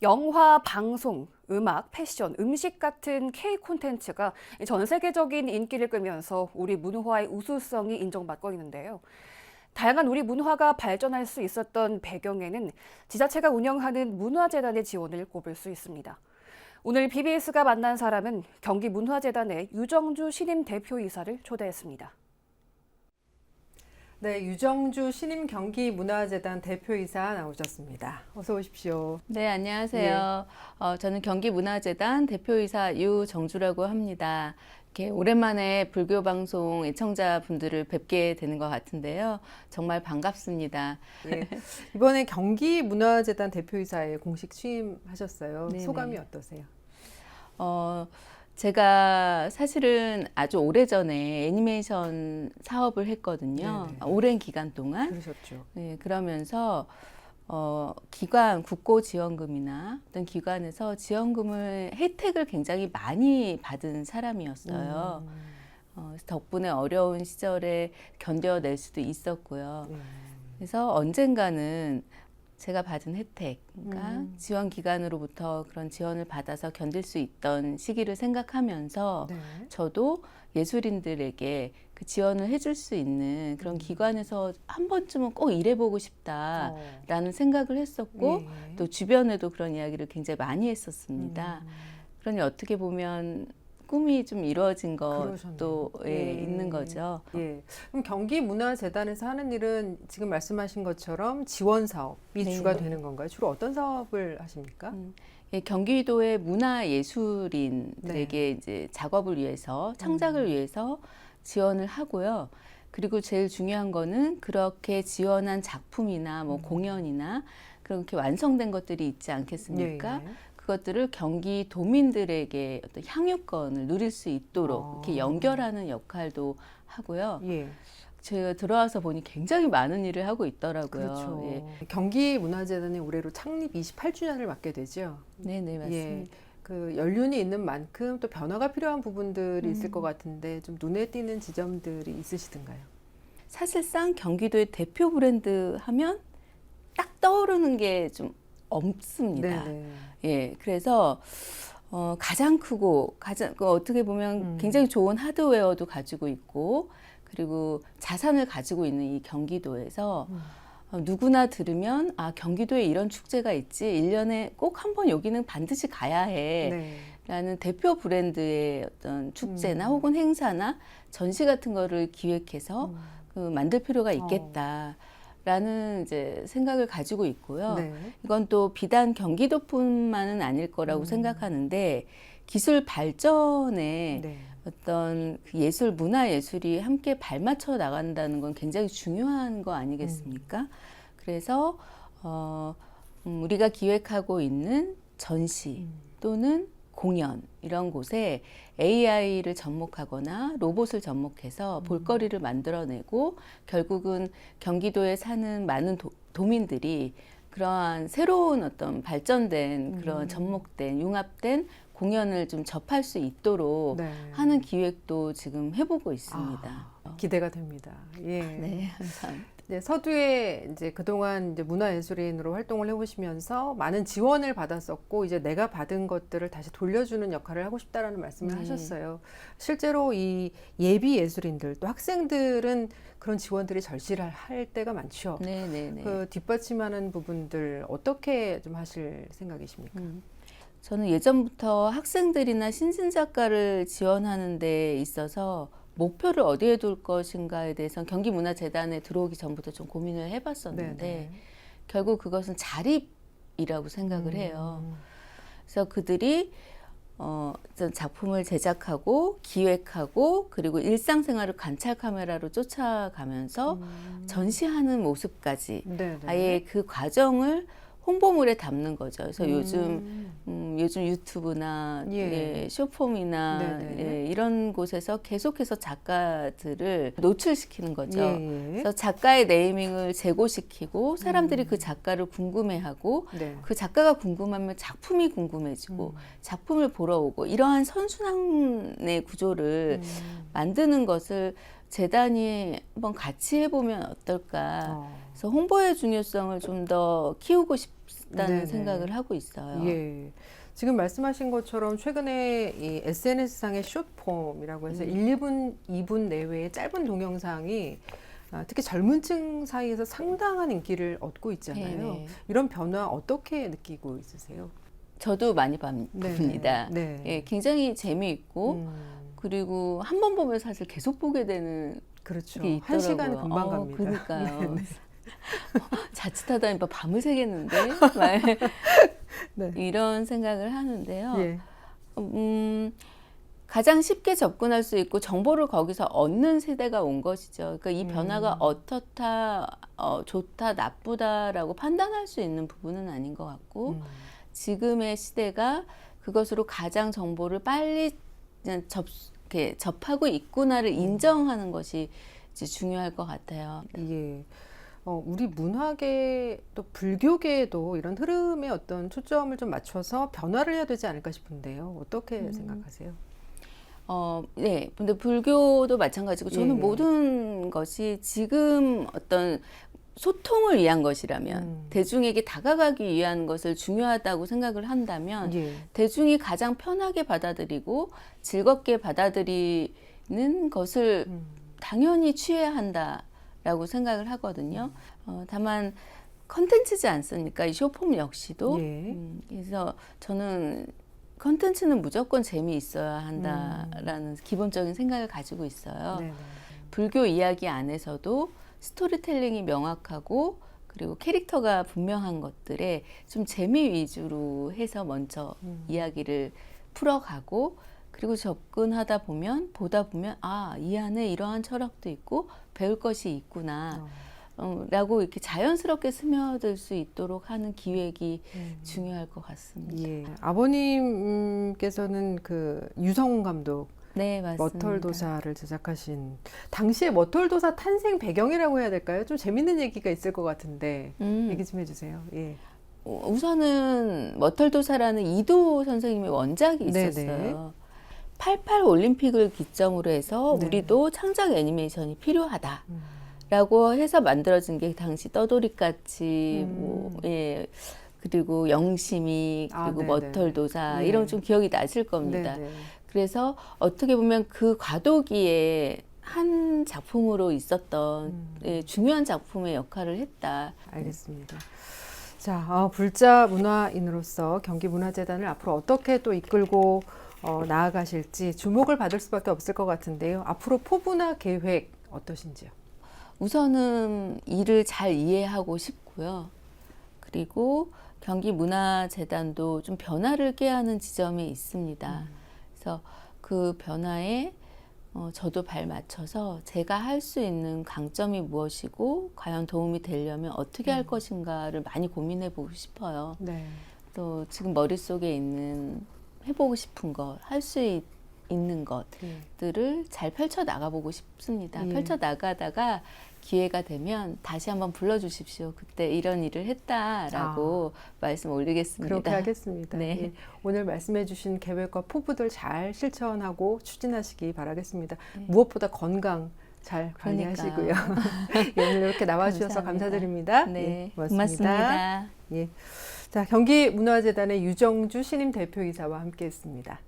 영화, 방송, 음악, 패션, 음식 같은 K 콘텐츠가 전 세계적인 인기를 끌면서 우리 문화의 우수성이 인정받고 있는데요. 다양한 우리 문화가 발전할 수 있었던 배경에는 지자체가 운영하는 문화재단의 지원을 꼽을 수 있습니다. 오늘 BBS가 만난 사람은 경기문화재단의 유정주 신임 대표이사를 초대했습니다. 네, 유정주 신임 경기 문화재단 대표이사 나오셨습니다. 어서 오십시오. 네, 안녕하세요. 어, 저는 경기문화재단 대표이사 유정주라고 합니다. 이렇게 오랜만에 불교 방송 애청자 분들을 뵙게 되는 것 같은데요. 정말 반갑습니다. 예. 이번에 경기문화재단 대표이사에 공식 취임하셨어요. 네네. 소감이 어떠세요? 어, 제가 사실은 아주 오래전에 애니메이션 사업을 했거든요. 네네. 오랜 기간 동안. 그러셨죠. 네, 그러면서 어, 기관 국고 지원금이나 어떤 기관에서 지원금을 혜택을 굉장히 많이 받은 사람이었어요. 음, 어, 덕분에 어려운 시절에 견뎌낼 수도 있었고요. 네. 그래서 언젠가는 제가 받은 혜택, 그러니까 음. 지원 기관으로부터 그런 지원을 받아서 견딜 수 있던 시기를 생각하면서 네. 저도 예술인들에게 그 지원을 해줄 수 있는 그런 음. 기관에서 한 번쯤은 꼭 일해보고 싶다라는 어. 생각을 했었고 예. 또 주변에도 그런 이야기를 굉장히 많이 했었습니다. 음, 그러니 어떻게 보면 꿈이 좀 이루어진. 것도 예, 예. 있는 거죠. 예. 그럼 경기 문화재단에서 하는 일은 지금 말씀하신 것처럼 지원 사업이 네. 주가 되는 건가요? 주로 어떤 사업을 하십니까? 음, 예, 경기도의 문화예술인들에게 이제 작업을 위해서 창작을 음. 위해서 지원을 하고요. 그리고 제일 중요한 거는 그렇게 지원한 작품이나 뭐 음. 공연이나 그렇게 완성된 것들이 있지 않겠습니까? 예, 예. 그것들을 경기 도민들에게 어떤 향유권을 누릴 수 있도록 아. 이렇게 연결하는 역할도 하고요. 예. 제가 들어와서 보니 굉장히 많은 일을 하고 있더라고요. 그렇죠. 예. 경기 문화재단이 올해로 창립 28주년을 맞게 되죠. 네, 네, 맞습니다. 예. 그 연륜이 있는 만큼 또 변화가 필요한 부분들이 있을 음. 것 같은데 좀 눈에 띄는 지점들이 있으시던가요? 사실상 경기도의 대표 브랜드 하면 딱 떠오르는 게 좀 없습니다. 네. 예, 그래서 어, 가장 크고 가장 그 어떻게 보면 음. 굉장히 좋은 하드웨어도 가지고 있고 그리고 자산을 가지고 있는 이 경기도에서 음. 어, 누구나 들으면 아 경기도에 이런 축제가 있지 일년에 꼭 한 번 여기는 반드시 가야 해. 네. 라는 대표 브랜드의 어떤 축제나 음. 혹은 행사나 전시 같은 거를 기획해서 음. 그 만들 필요가 있겠다 라는 이제 생각을 가지고 있고요. 네. 이건 또 비단 경기도뿐만은 아닐 거라고 음. 생각하는데 기술 발전에 네. 어떤 그 예술 문화 예술이 함께 발맞춰 나간다는 건 굉장히 중요한 거 아니겠습니까? 음. 그래서 어, 음, 우리가 기획하고 있는 전시 음. 또는 공연 이런 곳에 AI를 접목하거나 로봇을 접목해서 볼거리를 만들어내고 결국은 경기도에 사는 많은 도, 도민들이 그러한 새로운 어떤 발전된 그런 음. 접목된 융합된 공연을 좀 접할 수 있도록 네. 하는 기획도 지금 해보고 있습니다. 아, 기대가 됩니다. 예. 네, 감사합니다. 네, 서두에 이제 그동안 이제 문화예술인으로 활동을 해오시면서 많은 지원을 받았었고 이제 내가 받은 것들을 다시 돌려주는 역할을 하고 싶다라는 말씀을 네. 하셨어요. 실제로 이 예비 예술인들 또 학생들은 그런 지원들이 절실할 때가 많죠. 네, 네, 네. 그 뒷받침하는 부분들 어떻게 좀 하실 생각이십니까? 음. 저는 예전부터 학생들이나 신진 작가를 지원하는 데 있어서 목표를 어디에 둘 것인가에 대해서 경기문화재단에 들어오기 전부터 좀 고민을 해봤었는데 네네. 결국 그것은 자립이라고 생각을 해요. 음. 그래서 그들이 어, 작품을 제작하고 기획하고 그리고 일상생활을 관찰 카메라로 쫓아가면서 음. 전시하는 모습까지 네네. 아예 그 과정을 홍보물에 담는 거죠. 그래서 요즘 음. 음, 요즘 유튜브나 예. 예, 쇼폼이나. 예, 이런 곳에서 계속해서 작가들을 노출시키는 거죠. 예, 예. 그래서 작가의 네이밍을 제고시키고 사람들이 음. 그 작가를 궁금해하고 네. 그 작가가 궁금하면 작품이 궁금해지고 음. 작품을 보러 오고 이러한 선순환의 구조를 음. 만드는 것을 재단이 한번 같이 해보면 어떨까. 어. 그래서 홍보의 중요성을 좀 더 키우고 싶다는 네네. 생각을 하고 있어요. 예. 지금 말씀하신 것처럼 최근에 이 SNS상의 숏폼이라고 해서 음. 1, 2분, 2분 내외의 짧은 동영상이 아, 특히 젊은 층 사이에서 상당한 인기를 얻고 있잖아요. 네네. 이런 변화 어떻게 느끼고 있으세요? 저도 많이 봐- 네. 봅니다. 네. 예, 굉장히 재미있고 음, 그리고 한 번 보면 사실 계속 보게 되는 그렇죠. 게 한. 시간 금방 어, 갑니다. 그러니까요. 자칫하다 보니까 밤을 새겠는데 막 네. 이런 생각을 하는데요. 예. 음, 가장 쉽게 접근할 수 있고 정보를 거기서 얻는 세대가 온 것이죠. 그러니까 이 변화가 음. 어떻다, 어, 좋다, 나쁘다라고 판단할 수 있는 부분은 아닌 것 같고 음. 지금의 시대가 그것으로 가장 정보를 빨리 그냥 접, 이렇게 접하고 있구나를 인정하는 것이 이제 중요할 것 같아요. 예. 어, 우리 문화계 또 불교계에도 이런 흐름에 어떤 초점을 좀 맞춰서 변화를 해야 되지 않을까 싶은데요. 어떻게 음. 생각하세요? 어, 네. 근데 불교도 마찬가지고 저는 예. 모든 것이 지금 어떤 소통을 위한 것이라면 음. 대중에게 다가가기 위한 것을 중요하다고 생각을 한다면 예. 대중이 가장 편하게 받아들이고 즐겁게 받아들이는 것을 음. 당연히 취해야 한다 라고 생각을 하거든요. 어, 다만 컨텐츠지 않습니까? 이 쇼폼 역시도. 예. 음, 그래서 저는 컨텐츠는 무조건 재미있어야 한다라는 기본적인 생각을 가지고 있어요. 네네. 불교 이야기 안에서도 스토리텔링이 명확하고 그리고 캐릭터가 분명한 것들에 좀 재미 위주로 해서 먼저 음. 이야기를 풀어가고 그리고 접근하다 보면 보다 보면 아 이 안에 이러한 철학도 있고 배울 것이 있구나 어. 어, 라고 이렇게 자연스럽게 스며들 수 있도록 하는 기획이 음. 중요할 것 같습니다. 예. 아버님께서는 그 유성훈 감독 네 맞습니다. 머털도사를 제작하신 당시에 머털도사 탄생 배경이라고 해야 될까요? 좀 재밌는 얘기가 있을 것 같은데 음, 얘기 좀 해주세요. 예. 어, 우선은 머털도사라는 이도 선생님의 원작이 네네. 있었어요. 88 올림픽을 기점으로 해서 네. 우리도 창작 애니메이션이 필요하다. 음. 라고 해서 만들어진 게 당시 떠돌이같이 음. 뭐, 예. 그리고 영심이 아, 그리고 네네. 머털도사 네. 이런 좀 기억이 나실 겁니다. 네네. 그래서 어떻게 보면 그 과도기에 한 작품으로 있었던 음. 예, 중요한 작품의 역할을 했다. 알겠습니다. 자, 어, 불자 문화인으로서 경기문화재단을 앞으로 어떻게 또 이끌고 어, 나아가실지 주목을 받을 수밖에 없을 것 같은데요. 앞으로 포부나 계획 어떠신지요? 우선은 일을 잘 이해하고 싶고요. 그리고 경기 문화재단도 좀 변화를 꾀하는 지점이 있습니다. 그래서 그 변화에 어, 저도 발 맞춰서 제가 할 수 있는 강점이 무엇이고 과연 도움이 되려면 어떻게 할 것인가를 많이 고민해 보고 싶어요. 네. 또 지금 머릿속에 있는 해보고 싶은 것, 할 수 있는 것, 예. 들을 잘 펼쳐 나가보고 싶습니다. 예. 펼쳐 나가다가 기회가 되면 다시 한번 불러주십시오. 그때 이런 일을 했다라고 말씀 올리겠습니다. 아. 그렇게 하겠습니다. 네. 예. 오늘 말씀해주신 계획과 포부들 잘 실천하고 추진하시기 바라겠습니다. 네. 무엇보다 건강 잘 관리하시고요. 예, 오늘 이렇게 나와주셔서 감사합니다. 감사드립니다. 네, 예, 고맙습니다. 예. 자, 경기문화재단의 유정주 신임 대표이사와 함께했습니다.